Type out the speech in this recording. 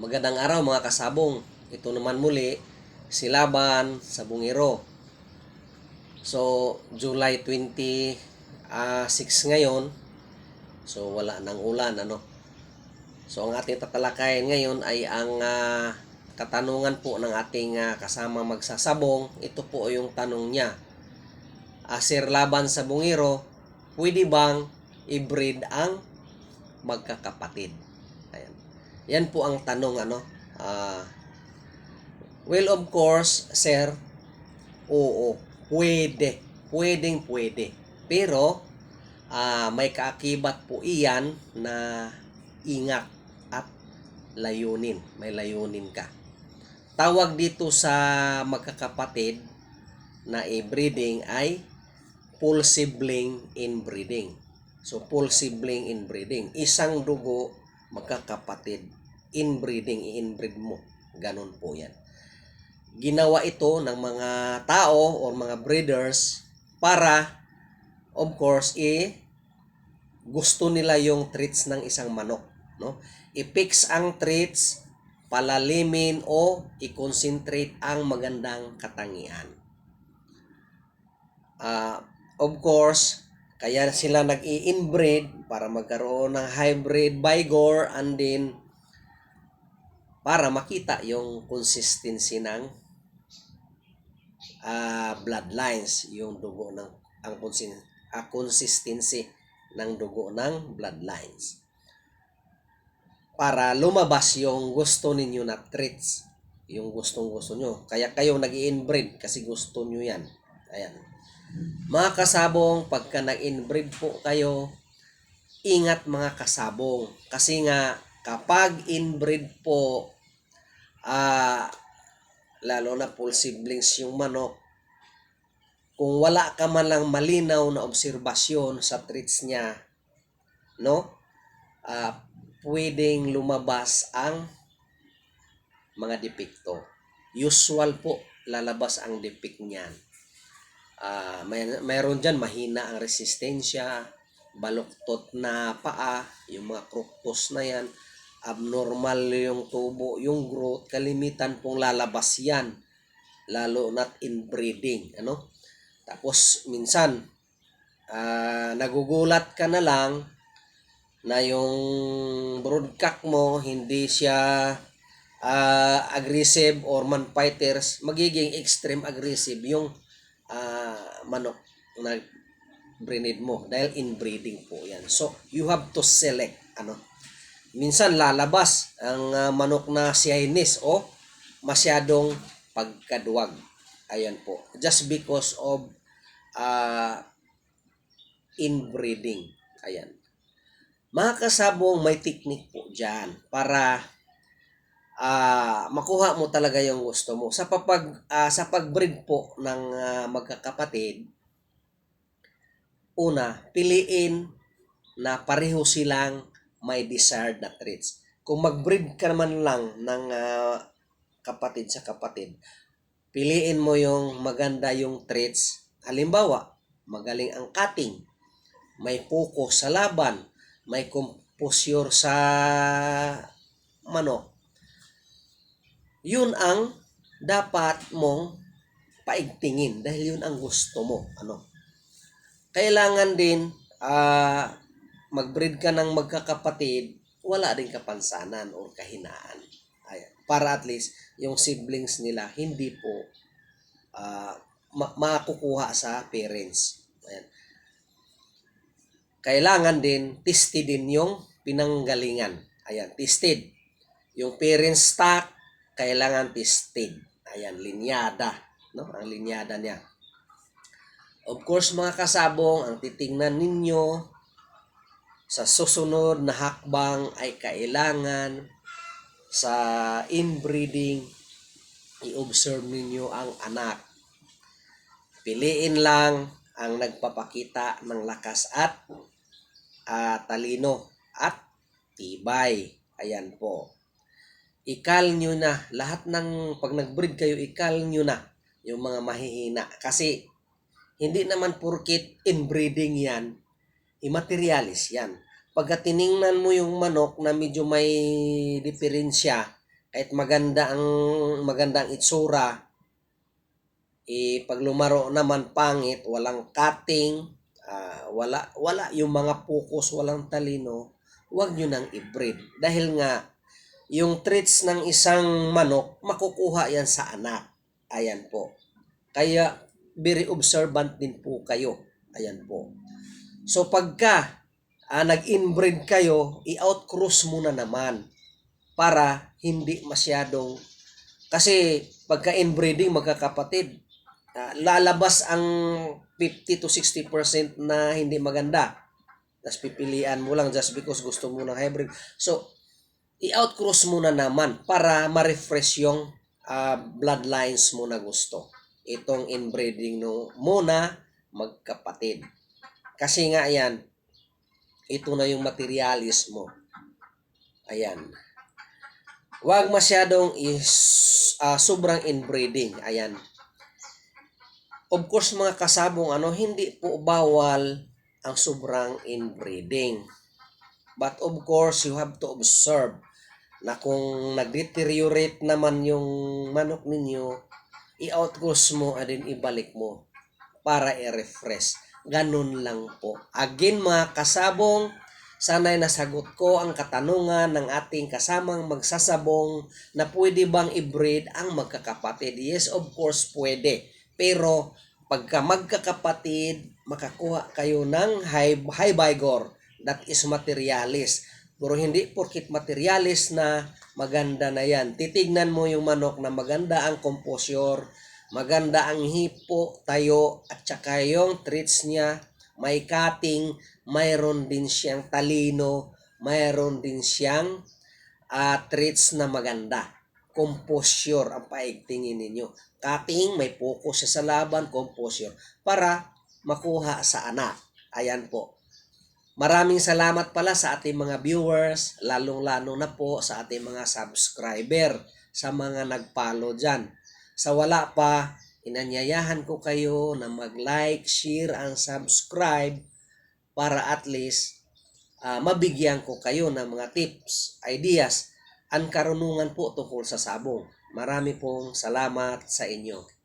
Magandang araw mga kasabong. Ito naman muli, si Laban sa Bungiro. So, July 26 ngayon. So, wala nang ulan, ano. So, ang ating tatalakayin ngayon ay ang ah, katanungan po ng ating ah, kasama magsasabong. Ito po yung tanong niya. Ah, Sir Laban sa Bungiro, pwede bang i-breed ang magkakapatid? Ayan. Yan po ang tanong ano. Ah, well of course, sir, oo, pwede. Pwedeng pwede. Pero ah, may kaakibat po iyan na ingat at layunin. May layunin ka. Tawag dito sa magkakapatid na i-breeding ay full sibling inbreeding. So, full sibling inbreeding. Isang dugo, magkakapatid. Inbreeding, i-inbreed mo. Ganon po yan. Ginawa ito ng mga tao or mga breeders para, of course, i gusto nila yung traits ng isang manok. No? I-fix ang traits, palalimin o i-concentrate ang magandang katangian. Ah, of course, kaya sila nag-i-inbreed para magkaroon ng hybrid Bygor and then para makita yung consistency ng ah, bloodlines, yung dugo ng ang consin- ah, consistency ng dugo ng bloodlines. Para lumabas yung gusto ninyo na traits, yung gustong gusto nyo. Kaya kayo nag inbreed kasi gusto nyo yan. Ayan. Mga kasabong, pagka nag-inbreed po kayo, ingat mga kasabong. Kasi nga, kapag inbreed po, ah, lalo na full siblings yung manok, kung wala ka man lang malinaw na obserbasyon sa traits niya, no? Ah, pwedeng lumabas ang mga depekto. Usual po, lalabas ang defect niyan. Ah, may mayroon diyan mahina ang resistensya, baluktot na paa, yung mga fructose na yan, abnormal yung tubo, yung growth, kalimitan pong lalabas yan, lalo not inbreeding, ano? Tapos minsan, ah, nagugulat ka na lang na yung broodcock mo hindi siya ah, aggressive or man fighters, magiging extreme aggressive yung ah, manok na breed mo dahil inbreeding po yan. So, you have to select ano. Minsan lalabas ang ah, manok na Siamese o masyadong pagkaduwag. Ayan po. Just because of ah, inbreeding. Ayan. Mga kasabong may technique po dyan para ah makuha mo talaga yung gusto mo. Sa papag ah, sa pagbreed po ng ah, magkakapatid, una, piliin na pareho silang may desired na traits. Kung magbreed ka naman lang ng ah, kapatid sa kapatid, piliin mo yung maganda yung traits. Halimbawa, magaling ang cutting, may focus sa laban, may composure sa manok. Yun ang dapat mong paigtingin dahil yun ang gusto mo. Ano? Kailangan din ah magbreed ka ng magkakapatid, wala din kapansanan o kahinaan. Ayan. Para at least yung siblings nila hindi po ah, ma- makukuha sa parents. Ayan. Kailangan din tested din yung pinanggalingan. Ayan, tested. Yung parent stock, kailangan tested. Ayan, linyada. No? Ang linyada niya. Of course, mga kasabong, ang titingnan ninyo sa susunod na hakbang ay kailangan sa inbreeding, i-observe ninyo ang anak. Piliin lang ang nagpapakita ng lakas at ah, talino at tibay. Ayan po. Ikal nyo na. Lahat ng pag nag-breed kayo, ikal nyo na yung mga mahihina. Kasi hindi naman porkit inbreeding yan, immaterialis yan. Pagka tiningnan mo yung manok na medyo may diferensya, kahit maganda ang maganda ang itsura, eh, pag lumaro naman pangit, walang cutting, ah, wala wala yung mga focus, walang talino, huwag nyo nang i-breed. Dahil nga, yung traits ng isang manok, makukuha yan sa anak. Ayan po. Kaya, very observant din po kayo. Ayan po. So, pagka ah, nag-inbreed kayo, i-outcross muna naman para hindi masyadong kasi pagka inbreeding magkakapatid ah, lalabas ang 50 to 60% na hindi maganda. Tapos pipilian mo lang just because gusto mo ng hybrid. So i-outcross mo na naman para ma-refresh yung ah, bloodlines mo na gusto. Itong inbreeding no muna magkapatid kasi nga yan ito na yung materialis mo ayan Huwag masyadong is ah, sobrang inbreeding. Ayan. Of course, mga kasabong ano, hindi po bawal ang sobrang inbreeding. But of course, you have to observe na kung nag-deteriorate naman yung manok ninyo, i-outcross mo at then ibalik mo para i-refresh. Ganun lang po. Again, mga kasabong, Sana'y nasagot ko ang katanungan ng ating kasamang magsasabong na pwede bang i-breed ang magkakapatid. Yes, of course, pwede. Pero pagka magkakapatid, makakuha kayo ng high, high vigor. That is materialis. Pero hindi porkit materialis na maganda na yan. Titignan mo yung manok na maganda ang komposyor, maganda ang hipo, tayo, at saka yung treats niya, may cutting, mayroon din siyang talino, mayroon din siyang ah, traits na maganda. Composure ang paigtingin ninyo. Cutting, may focus siya sa laban, composure, para makuha sa anak. Ayan po. Maraming salamat pala sa ating mga viewers, lalong-lalo na po sa ating mga subscriber, sa mga nag-follow dyan. Sa wala pa, inanyayahan ko kayo na mag-like, share, and subscribe para at least ah, mabigyan ko kayo ng mga tips, ideas, ang karunungan po tungkol sa sabong. Marami pong salamat sa inyo.